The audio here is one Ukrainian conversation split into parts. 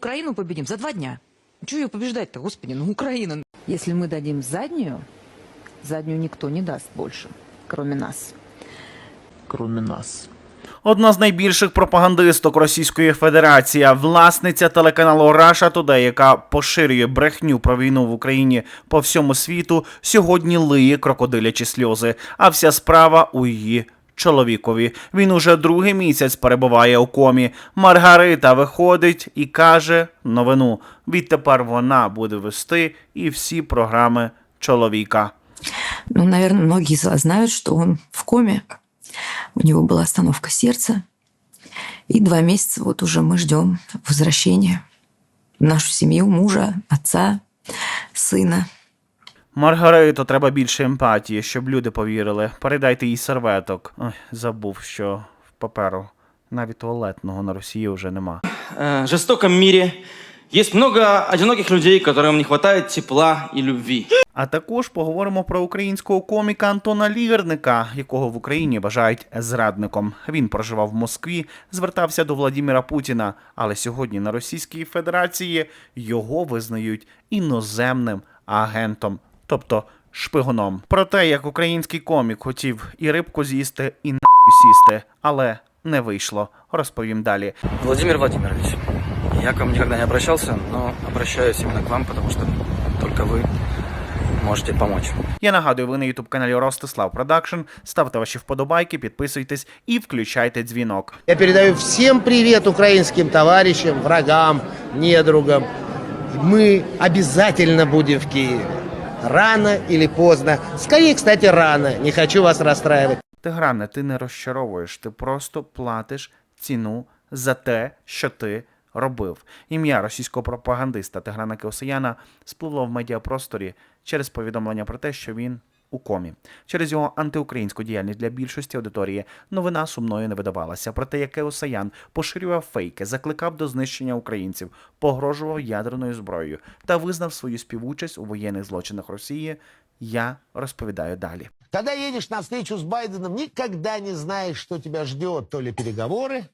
Украину победим за два дня. Чего ее побеждать-то, господи, ну Украина. Если мы дадим заднюю, заднюю никто не даст больше, кроме нас. Кроме нас. Одна з найбільших пропагандисток Російської Федерації, власниця телеканалу Russia Today, яка поширює брехню про війну в Україні по всьому світу, сьогодні лиє крокодилячі сльози. А вся справа у її чоловікові. Він уже другий місяць перебуває у комі. Маргарита виходить і каже новину. Відтепер вона буде вести і всі програми чоловіка. Ну, наверное, многие из вас знают, что он в коме. У него была остановка сердца. И два месяца вот уже мы ждем возвращения в нашу семью, мужа, отца, сына. Маргарито, треба більше емпатії, щоб люди повірили. Передайте їй серветок. Ой, забув, що в паперу навіть туалетного на Росії вже нема. э, жестоком мире есть много одиноких людей, которым не хватает тепла и любви. А також поговоримо про українського коміка Антона Лірника, якого в Україні вважають зрадником. Він проживав в Москві, звертався до Владіміра Путіна, але сьогодні на Російській Федерації його визнають іноземним агентом, тобто шпигуном. Про те, як український комік хотів і рибку з'їсти, і нахуй сісти, але не вийшло. Розповім далі. Владимир Владимирович, я к вам никогда не обращался, но обращаюсь именно к вам, потому что только вы можете помочь. Я нагадую, ви на ютуб каналі Ростислав Продакшн. Ставте ваші вподобайки, підписуйтесь і включайте дзвінок. Я передаю всем привет украинским товарищам, врагам, недругам. Мы обязательно будем в Киеве. Рано или поздно. Скорее, кстати, рано. Не хочу вас расстраивать. Тигране, ти не розчаровуєш, ти просто платиш ціну за те, що ти робив. Ім'я російського пропагандиста Тиграна Кеосаяна спливло в медіапросторі через повідомлення про те, що він у комі. Через його антиукраїнську діяльність для більшості аудиторії новина сумною не видавалася. Проте як Кеосаян поширював фейки, закликав до знищення українців, погрожував ядерною зброєю та визнав свою співучасть у воєнних злочинах Росії. Я розповідаю далі. Когда едешь на встречу с Байденом, никогда не знаешь, что тебя ждет. То ли переговоры,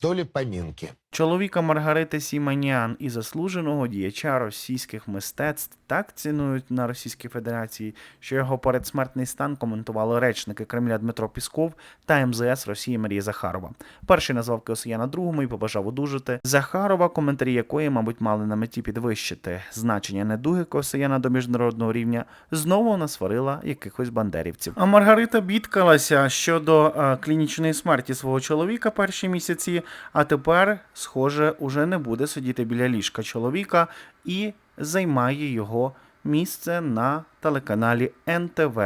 то ли поминки. Чоловіка Маргарити Сіманян і заслуженого діяча російських мистецтв так цінують на Російській Федерації, що його передсмертний стан коментували речники Кремля Дмитро Пісков та МЗС Росії Марія Захарова. Перший назвав Киосияна другому і побажав одужати. Захарова, коментарі якої, мабуть, мали на меті підвищити значення недуги Киосияна до міжнародного рівня, знову насварила якихось бандерівців. А Маргарита бідкалася щодо е, клінічної смерті свого чоловіка перші місяці, а тепер, схоже, уже не буде сидіти біля ліжка чоловіка і займає його місце на телеканалі НТВ.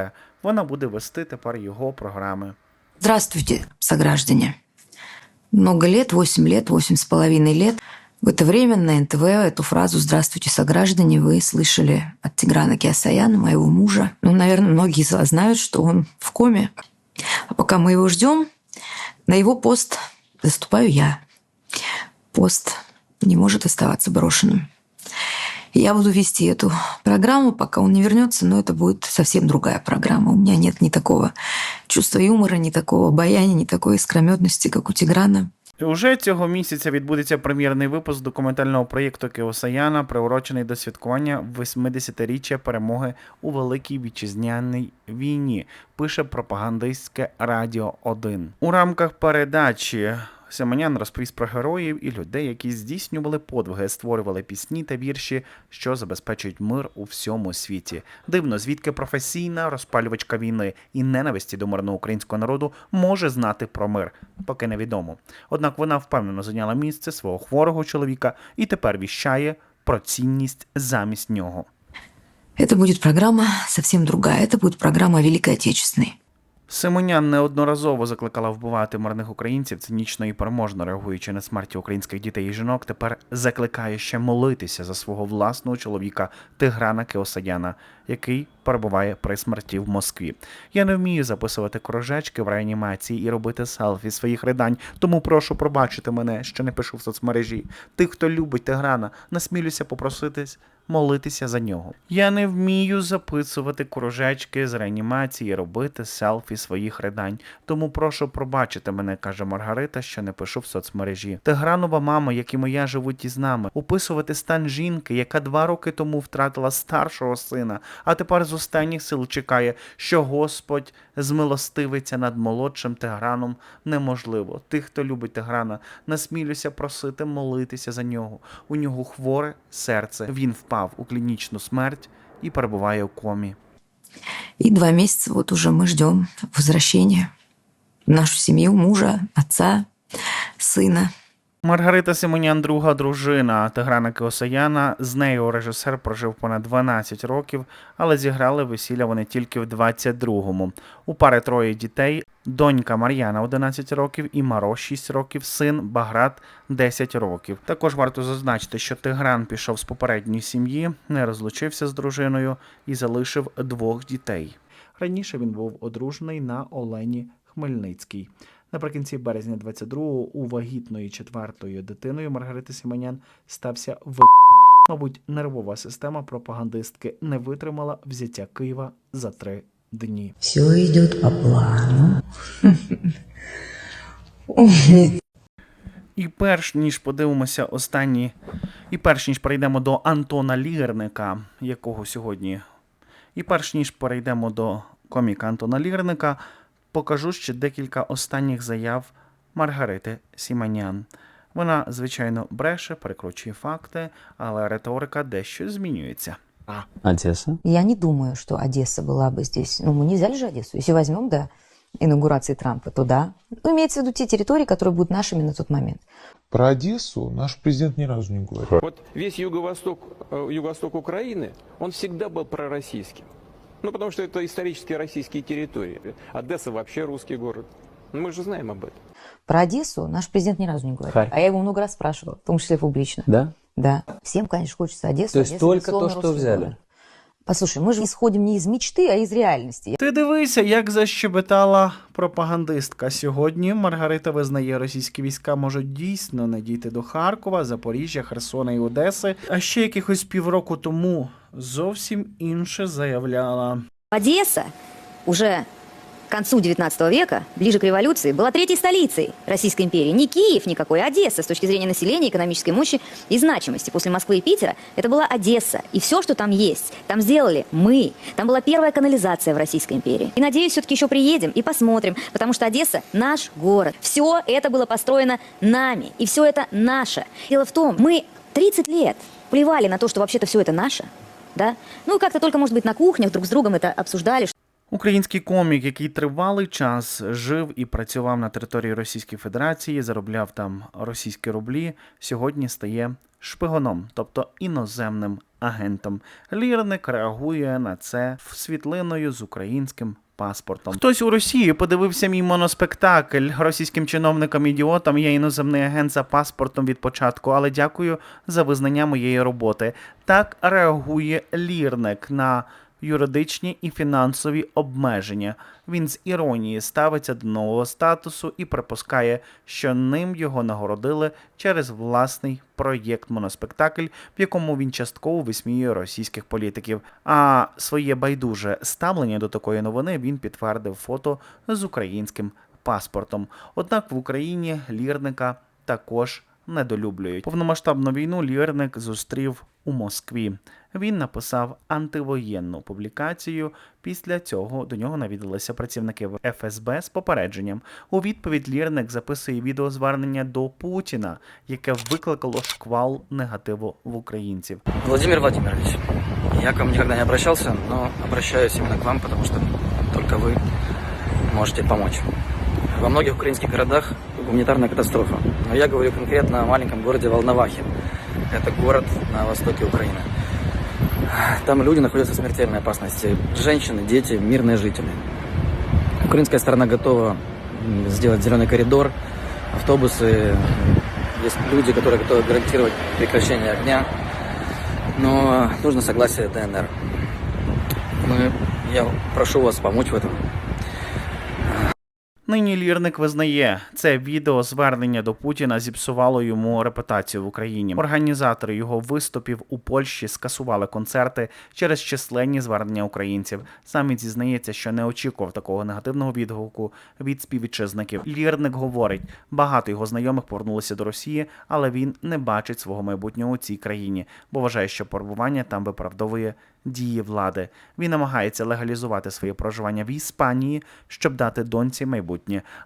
Вона буде вести тепер його програми. Здравствуйте, сограждане. Много лет, 8 лет, восемь с половиной лет. В это время на НТВ эту фразу «Здравствуйте, сограждане» вы слышали от Тиграна Киасаяна, моего мужа. Ну, наверное, многие из вас знают, что он в коме. А пока мы его ждем, на его пост заступаю я. Пост не может оставаться брошенным. И Я буду вести эту программу, пока он не вернется, но это будет совсем другая программа. У меня нет ни такого чувства юмора, ни такого обаяния, ни такой искрометности, как у Тиграна. Уже цього місяця відбудеться прем'єрний випуск документального проєкту Кеосаяна, приурочений до святкування 80-річчя перемоги у Великій Вітчизняній війні. Пише пропагандистське Радіо 1. У рамках передачі Семенян розповість про героїв і людей, які здійснювали подвиги, створювали пісні та вірші, що забезпечують мир у всьому світі. Дивно, звідки професійна розпалювачка війни і ненависті до мирного українського народу може знати про мир, поки невідомо. Однак вона впевнено зайняла місце свого хворого чоловіка і тепер віщає про цінність замість нього. Это будет программа совсем другая. Это будет программа Великой Отечественной. Симонян неодноразово закликала вбивати мирних українців цинічно і переможно реагуючи на смерті українських дітей і жінок. Тепер закликає ще молитися за свого власного чоловіка Тиграна Кеосадяна, який перебуває при смерті в Москві. Я не вмію записувати кружечки в реанімації і робити селфі своїх ридань, тому прошу пробачити мене, що не пишу в соцмережі. Тих, хто любить Тиграна, насмілюся попроситись молитися за нього. Я не вмію записувати кружечки з реанімації, робити селфі своїх ридань. Тому прошу пробачити мене, каже Маргарита, що не пишу в соцмережі. Тигранова мама, як і моя, живуть із нами. Описувати стан жінки, яка два роки тому втратила старшого сина, а тепер з останніх сил чекає, що Господь змилостивиться над молодшим Тиграном, неможливо. Тих, хто любить Тиграна, насмілюся просити молитися за нього. У нього хворе серце. Він впав у клінічну смерть і перебуває у комі. И два месяца вот уже мы ждем возвращения в нашу семью мужа, отца, сына. Маргарита Симонян, друга дружина Тиграна Кеосаяна. З нею режисер прожив понад 12 років, але зіграли весілля вони тільки в 22-му. У пари троє дітей: донька Мар'яна 11 років і Маро 6 років, син Баграт 10 років. Також варто зазначити, що Тигран пішов з попередньої сім'ї, не розлучився з дружиною і залишив двох дітей. Раніше він був одружений на Олені Хмельницькій. Наприкінці березня 22-го у вагітної четвертою дитиною Маргарити Сіманян стався в. Мабуть, нервова система пропагандистки не витримала взяття Києва за три дні. Все идет по плану. І перш ніж подивимося останні, і перш ніж перейдемо до Антона Лірника, якого сьогодні, і перш ніж перейдемо до коміка Антона Лірника, покажу ще декілька останніх заяв Маргарити Сіманян. Вона, звичайно, бреше, перекручує факти, але риторика дещо змінюється. Одесса. Я не думаю, что Одесса была бы здесь. Ну, мы не взяли же Одессу. Если возьмем до инаугурации Трампа, то да. Ну, имеется в виду те территории, которые будут нашими на тот момент. Про Одессу наш президент ни разу не говорил. Вот весь юго-восток, э, юго-восток Украины, он всегда был пророссийским. Ну, потому что это исторически российские территории. Одесса вообще русский город. Ну, Мы же знаем об этом. Про Одессу наш президент ни разу не говорил. Харь. А я его много раз спрашивала, в том числе публично. Да? Да. Всем, конечно, хочется Одессу. То есть Одесса, только безусловно, то, что русский взяли? город. Послушай, мы же исходим не из мечты, а из реальности. Ти дивися, як защебетала пропагандистка. Сьогодні Маргарита визнає, російські війська можуть дійсно не дійти до Харкова, Запоріжжя, Херсона і Одеси. А ще якихось півроку тому зовсім інше заявляла. Одесса уже к концу XIX века, ближе к революции, была третьей столицей Российской империи. Не Киев никакой, а Одесса с точки зрения населения, экономической мощи и значимости. После Москвы и Питера это была Одесса. И все, что там есть, там сделали мы. Там была первая канализация в Российской империи. И надеюсь, все-таки еще приедем и посмотрим, потому что Одесса наш город. Все это было построено нами. И все это наше. Дело в том, мы 30 лет плевали на то, что вообще-то все это наше. Да? Ну как-то только, может быть, на кухнях друг с другом это обсуждали, Український комік, який тривалий час жив і працював на території Російської Федерації, заробляв там російські рублі, сьогодні стає шпигуном, тобто іноземним агентом. Лірник реагує на це світлиною з українським паспортом. Хтось у Росії подивився мій моноспектакль російським чиновникам ідіотам. Я іноземний агент за паспортом від початку, але дякую за визнання моєї роботи. Так реагує лірник на юридичні і фінансові обмеження. Він з іронії ставиться до нового статусу і припускає, що ним його нагородили через власний проєкт моноспектакль, в якому він частково висміює російських політиків. А своє байдуже ставлення до такої новини він підтвердив фото з українським паспортом. Однак в Україні лірника також недолюблюють. Повномасштабну війну Лірник зустрів у Москві. Він написав антивоєнну публікацію. Після цього до нього навідалися працівники ФСБ з попередженням. У відповідь Лірник записує відеозвернення до Путіна, яке викликало шквал негативу в українців. Владимир Владимирович, я к вам никогда не обращался, но обращаюсь именно к вам, потому что только вы можете помочь. Во многих украинских городах гуманитарная катастрофа. Но я говорю конкретно о маленьком городе Волновахе. Это город на востоке Украины. Там люди находятся в смертельной опасности. Женщины, дети, мирные жители. Украинская сторона готова сделать зеленый коридор, автобусы. Есть люди, которые готовы гарантировать прекращение огня. Но нужно согласие ДНР. Мы, я прошу вас помочь в этом. Нині лірник визнає, це відео звернення до Путіна зіпсувало йому репутацію в Україні. Організатори його виступів у Польщі скасували концерти через численні звернення українців. Сам зізнається, що не очікував такого негативного відгуку від співвітчизників. Лірник говорить, багато його знайомих повернулися до Росії, але він не бачить свого майбутнього у цій країні, бо вважає, що перебування там виправдовує дії влади. Він намагається легалізувати своє проживання в Іспанії, щоб дати доньці майбутнє.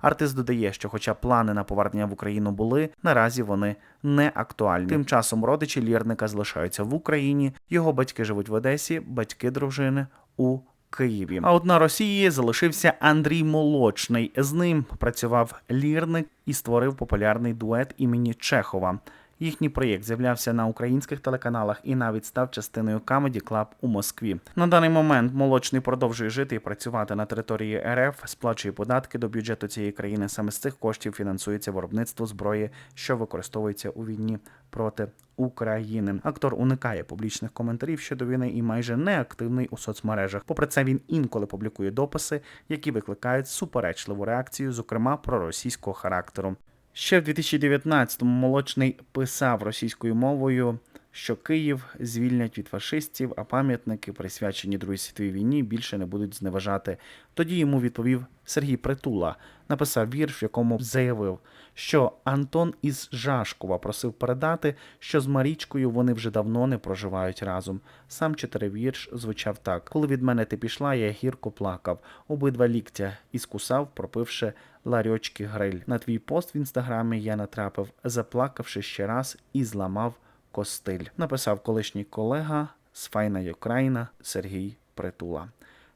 Артист додає, що, хоча плани на повернення в Україну були, наразі вони не актуальні. Тим часом родичі лірника залишаються в Україні. Його батьки живуть в Одесі, батьки дружини у Києві. А от на Росії залишився Андрій Молочний. З ним працював лірник і створив популярний дует імені Чехова. Їхній проєкт з'являвся на українських телеканалах і навіть став частиною Comedy Club у Москві. На даний момент молочний продовжує жити і працювати на території РФ, сплачує податки до бюджету цієї країни. Саме з цих коштів фінансується виробництво зброї, що використовується у війні проти України. Актор уникає публічних коментарів щодо війни і майже не активний у соцмережах. Попри це, він інколи публікує дописи, які викликають суперечливу реакцію, зокрема проросійського характеру. Ще в 2019-му молочний писав російською мовою, що Київ звільнять від фашистів, а пам'ятники, присвячені Другій світовій війні, більше не будуть зневажати. Тоді йому відповів Сергій Притула, написав вірш, в якому заявив, що Антон із Жашкова просив передати, що з Марічкою вони вже давно не проживають разом. Сам чотиривірш звучав так: коли від мене ти пішла, я гірко плакав, обидва ліктя і скусав, пропивши ларьочки гриль. На твій пост в інстаграмі я натрапив, заплакавши ще раз і зламав костиль. Написав колишній колега з Файна Україна Сергій Притула.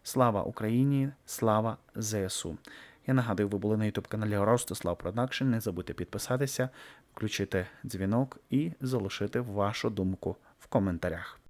Слава Україні! Слава ЗСУ! Я нагадую, ви були на youtube каналі Ростислав Продакшн. Не забудьте підписатися, включити дзвінок і залишити вашу думку в коментарях.